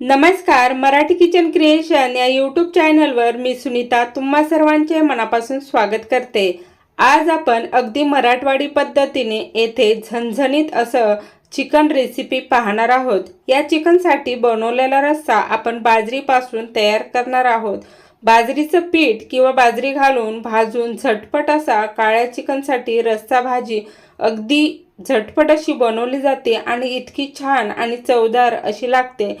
नमस्कार Marathi kitchen creation या YouTube चॅनलवर मी सुनीता तुम्हा सर्वांचे मनापासून स्वागत करते. आज आपण अगदी मराठवाडी पद्धतीने येथे झणझणीत असं चिकन रेसिपी पाहणार आहोत. या चिकनसाठी बनवलेला रस्सा आपण बाजरीपासून तयार करणार आहोत. बाजरीचं पीठ किंवा बाजरी घालून भाजून झटपट असा काळ्या चिकनसाठी रस्सा भाजी अगदी झटपट अशी बनवली जाते आणि इतकी छान आणि चवदार अशी लागते.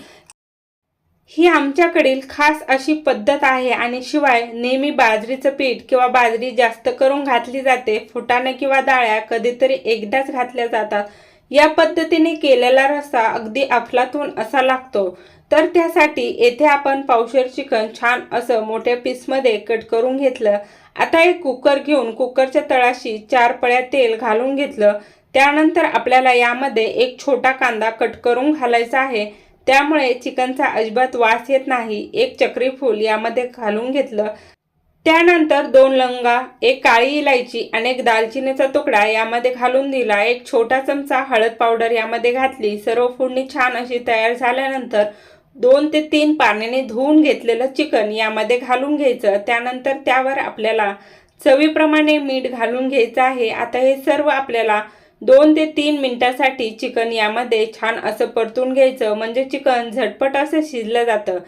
ही आमच्याकडील खास अशी पद्धत आहे आणि शिवाय नेहमी बाजरीचं पीठ किंवा बाजरी जास्त करून घातली जाते फुटाणे किंवा डाळ्या कधीतरी एकदाच घातल्या जातात. या पद्धतीने केलेला रस्सा अगदी अफलातून असा लागतो. तर त्यासाठी येथे आपण पावशेर चिकन छान असं मोठ्या पीसमध्ये कट करून घेतलं. आता एक कुकर घेऊन कुकरच्या तळाशी चार पळ्या तेल घालून घेतलं. त्यानंतर आपल्याला यामध्ये एक छोटा कांदा कट करून घालायचा आहे. त्यामुळे चिकनचा अजिबात वास येत नाही. एक चक्री फूल यामध्ये घालून घेतलं. त्यानंतर दोन लवंगा एक काळी इलायची आणि एक दालचिनीचा तुकडा यामध्ये घालून दिला. एक छोटा चमचा हळद पावडर यामध्ये घातली. सर्व फोडणी छान अशी तयार झाल्यानंतर दोन ते तीन पाण्याने धुवून घेतलेलं चिकन यामध्ये घालून घ्यायचं. त्यानंतर त्यावर आपल्याला चवीप्रमाणे मीठ घालून घ्यायचं आहे. आता हे सर्व आपल्याला दोन ते तीन मिनिटासाठी चिकन यामध्ये छान असं परतून घ्यायचं. म्हणजे चिकन झटपट असं शिजलं जातं.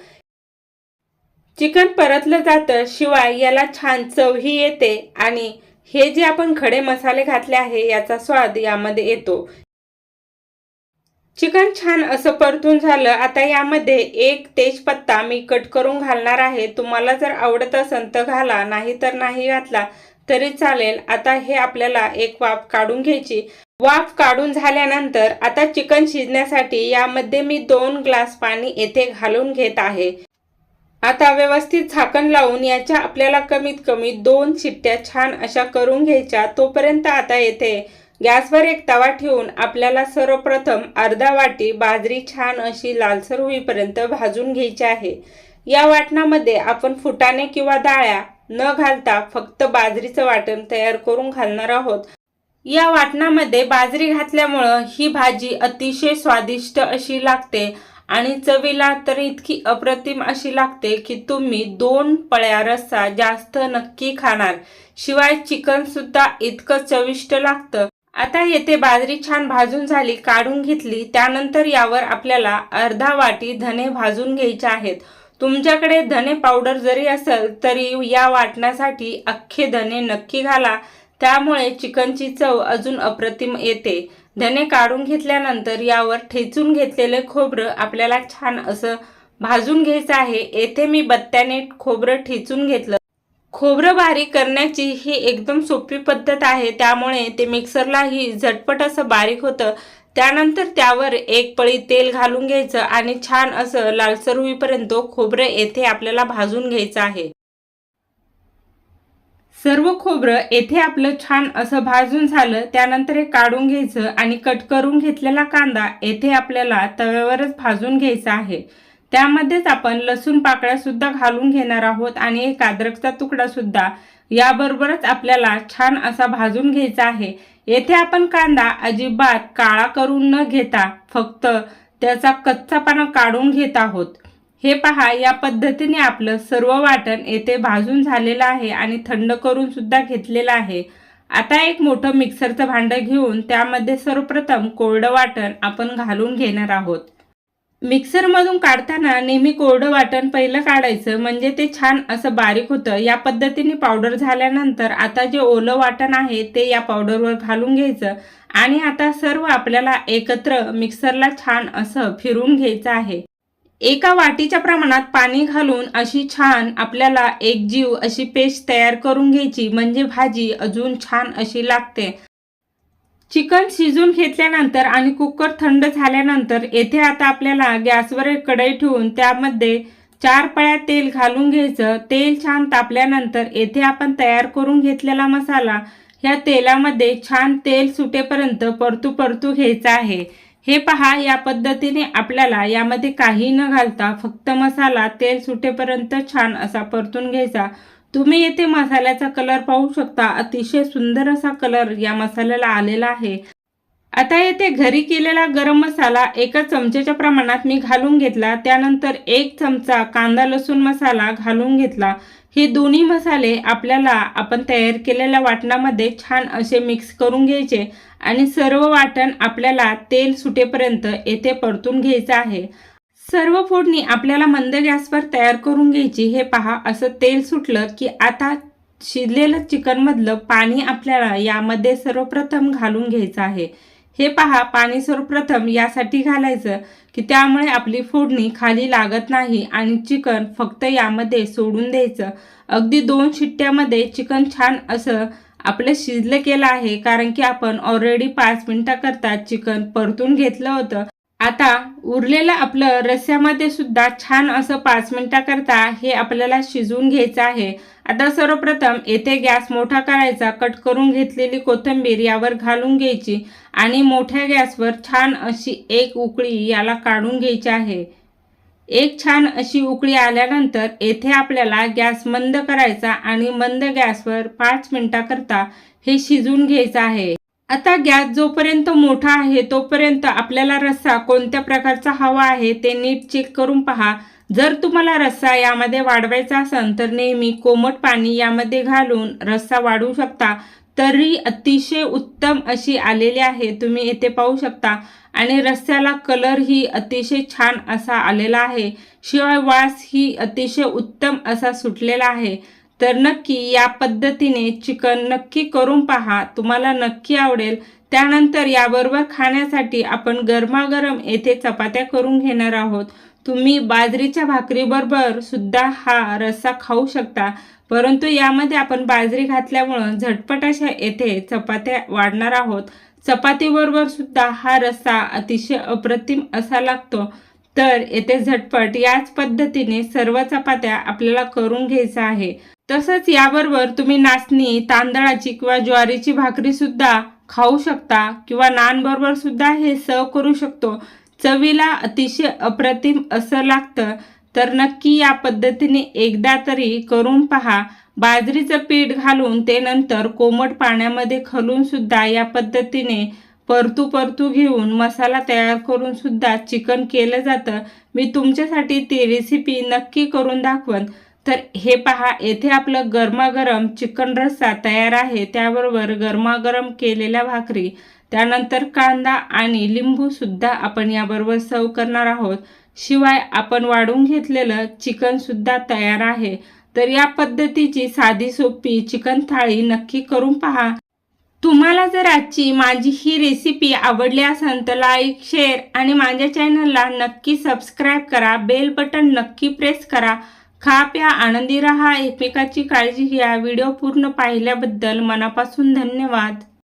चिकन परतलं जातं. शिवाय याला छान चवही येते आणि हे जे आपण खडे मसाले घातले आहे याचा स्वाद यामध्ये येतो. चिकन छान असं परतून झालं. आता यामध्ये एक तेजपत्ता मी कट करून घालणार आहे. तुम्हाला जर आवडत असेल तर घाला. नाही तर नाही घातला तरी चालेल. आता हे आपल्याला एक वाफ काढून घ्यायची. वाफ काढून झाल्यानंतर आता चिकन शिजण्यासाठी यामध्ये मी दोन ग्लास पाणी येथे घालून घेत आहे. आता व्यवस्थित झाकण लावून याच्या आपल्याला कमीत कमी दोन शिट्ट्या छान अशा करून घ्यायच्या तोपर्यंत आता येथे गॅसवर एक तवा ठेवून आपल्याला सर्वप्रथम अर्धा वाटी बाजरी छान अशी लालसर होईपर्यंत भाजून घ्यायची आहे. या वाटणामध्ये आपण फुटाणे किंवा डाळ्या न घालता फक्त बाजरीचं वाटण तयार करून घालणार आहोत. या वाटणामध्ये बाजरी घातल्यामुळं ही भाजी अतिशय स्वादिष्ट अशी लागते आणि चवीला तर इतकी अप्रतिम अशी लागते की तुम्ही दोन पळ्या रस्सा जास्त नक्की खाणार. शिवाय चिकन सुद्धा इतकं चविष्ट लागतं. आता येथे बाजरी छान भाजून झाली काढून घेतली. त्यानंतर यावर आपल्याला अर्धा वाटी धने भाजून घ्यायचे आहेत. तुमच्याकडे धने पावडर जरी असेल तरी या वाटण्यासाठी अख्खे धने नक्की घाला. त्यामुळे चिकनची चव अजून अप्रतिम येते. धने काढून घेतल्यानंतर यावर ठेचून घेतलेले खोबरं आपल्याला छान असं भाजून घ्यायचं आहे. येथे मी बत्त्याने खोबरं ठेचून घेतलं. खोबरं बारीक करण्याची ही एकदम सोपी पद्धत आहे. त्यामुळे ते मिक्सरलाही झटपट असं बारीक होतं. त्यानंतर त्यावर एक पळी तेल घालून घ्यायचं आणि छान असं लालसर होईपर्यंत खोबरं येथे आपल्याला भाजून घ्यायचं आहे. सर्व खोबरं येथे आपलं छान असं भाजून झालं त्यानंतर हे काढून घ्यायचं आणि कट करून घेतलेला कांदा येथे आपल्याला तव्यावरच भाजून घ्यायचा आहे. त्यामध्येच आपण लसूण पाकळ्यासुद्धा घालून घेणार आहोत आणि एक अद्रकचा तुकडासुद्धा याबरोबरच आपल्याला छान असा भाजून घ्यायचा आहे. येथे आपण कांदा अजिबात काळा करून न घेता फक्त त्याचा कच्चापणा काढून घेत आहोत. हे पहा या पद्धतीने आपलं सर्व वाटण येथे भाजून झालेलं आहे आणि थंड करून सुद्धा घेतलेलं आहे. आता एक मोठं मिक्सरचं भांडं घेऊन त्यामध्ये सर्वप्रथम कोरडं वाटण आपण घालून घेणार आहोत. मिक्सरमधून काढताना नेहमी कोरडं वाटण पहिलं काढायचं म्हणजे ते छान असं बारीक होतं. या पद्धतीने पावडर झाल्यानंतर आता जे ओलं वाटण आहे ते या पावडरवर घालून घ्यायचं. आणि आता सर्व आपल्याला एकत्र मिक्सरला छान असं फिरून घ्यायचं आहे. एका वाटीच्या प्रमाणात पाणी घालून अशी छान आपल्याला एक जीव अशी पेस्ट तयार करून घ्यायची म्हणजे भाजी अजून छान अशी लागते. चिकन शिजून घेतल्यानंतर आणि कुकर थंड झाल्यानंतर येथे आता आपल्याला गॅसवर एक कढई ठेवून त्यामध्ये चार पळ्या तेल घालून घ्यायचं. तेल छान तापल्यानंतर येथे आपण तयार करून घेतलेला मसाला ह्या तेलामध्ये छान तेल सुटेपर्यंत परतू परतू घ्यायचा आहे. हे पहा या पद्धतीने आपल्याला यामध्ये काही न घालता फक्त मसाला तेल सुटेपर्यंत छान असा परतून घ्यायचा. तुम्ही येथे मसाल्याचा कलर पाहू शकता. अतिशय सुंदर असा कलर या मसाल्याला आलेला आहे. आता येथे घरी केलेला गरम मसाला एका चमच्याच्या प्रमाणात मी घालून घेतला. त्यानंतर एक चमचा कांदा लसूण मसाला घालून घेतला. हे दोन्ही मसाले आपल्याला आपण तयार केलेल्या वाटणामध्ये छान असे मिक्स करून घ्यायचे आणि सर्व वाटण आपल्याला तेल सुटेपर्यंत येथे परतून घ्यायचं आहे. सर्व फोडणी आपल्याला मंद गॅसवर तयार करून घ्यायची. हे पहा असं तेल सुटलं की आता शिजलेलं चिकनमधलं पाणी आपल्याला यामध्ये सर्वप्रथम घालून घ्यायचं आहे. हे पहा पाणी सर्वप्रथम यासाठी घालायचं की त्यामुळे आपली फोडणी खाली लागत नाही आणि चिकन फक्त यामध्ये सोडून द्यायचं. अगदी दोन शिट्ट्यामध्ये चिकन छान असं आपलं शिजलं केलं आहे कारण की आपण ऑलरेडी पाच मिनटाकरता चिकन परतून घेतलं होतं. आता उरलेलं आपलं रस्स्यामध्ये सुद्धा छान असं पाच मिनटाकरता हे आपल्याला शिजवून घ्यायचं आहे. आता सर्वप्रथम येथे गॅस मोठा करायचा कट करून घेतलेली कोथिंबीर यावर घालून घ्यायची आणि मोठ्या गॅसवर छान अशी एक उकळी याला काढून घ्यायची आहे. एक छान अशी उकळी आल्यानंतर येथे आपल्याला गॅस मंद करायचा आणि मंद गॅसवर पाच मिनटाकरता हे शिजवून घ्यायचं आहे. आता गॅस जोपर्यंत मोठा आहे तोपर्यंत आपल्याला रस्सा कोणत्या प्रकारचा हवा आहे ते नीट चेक करून पहा. जर तुम्हाला रस्सा यामध्ये वाढवायचा असेल तर नेहमी कोमट पाणी यामध्ये घालून रस्सा वाढवू शकता. तरी अतिशय उत्तम अशी आलेली आहे तुम्ही येथे पाहू शकता. आणि रस्स्याला कलर ही अतिशय छान असा आलेला आहे. शिवाय वास ही अतिशय उत्तम असा सुटलेला आहे. तर नक्की या पद्धतीने चिकन नक्की करून पहा. तुम्हाला नक्की आवडेल. त्यानंतर याबरोबर खाण्यासाठी आपण गरमागरम येथे चपात्या करून घेणार आहोत. तुम्ही बाजरीच्या भाकरीबरोबर सुद्धा हा रस्सा खाऊ शकता. परंतु यामध्ये आपण बाजरी घातल्यामुळं झटपट अशा येथे चपात्या वाढणार आहोत. चपातीबरोबर सुद्धा हा रस्सा अतिशय अप्रतिम असा लागतो. तर येथे झटपट याच पद्धतीने सर्व चपात्या आपल्याला करून घ्यायचा आहे. तसंच याबरोबर तुम्ही नाचणी तांदळाची किंवा ज्वारीची भाकरी सुद्धा खाऊ शकता किंवा नानबरोबर सुद्धा हे सर्व करू शकतो. चवीला अतिशय अप्रतिम असं लागतं. तर नक्की या पद्धतीने एकदा तरी करून पहा. बाजरीचं पीठ घालून ते नंतर कोमट पाण्यामध्ये खलून सुद्धा या पद्धतीने परतू परतू घेऊन मसाला तयार करून सुद्धा चिकन केलं जातं. मी तुमच्यासाठी ती रेसिपी नक्की करून दाखवन. तर हे पहा येथे आपलं गरमागरम चिकन रस्सा तयार आहे. त्याबरोबर गरमागरम केलेल्या भाकरी त्यानंतर कांदा आणि लिंबूसुद्धा आपण याबरोबर सर्व करणार आहोत. शिवाय आपण वाढून घेतलेलं चिकन सुद्धा तयार आहे. तर या पद्धतीची साधी सोपी चिकन थाळी नक्की करून पहा. तुम्हाला जर आजची माझी ही रेसिपी आवडली असेल तर लाईक शेअर आणि माझ्या चॅनलला नक्की सबस्क्राईब करा. बेल बटन नक्की प्रेस करा. खा प्या आनंदी राहा. एकमेकाची काळजी घ्या. व्हिडिओ पूर्ण पाहिल्याबद्दल मनापासून धन्यवाद.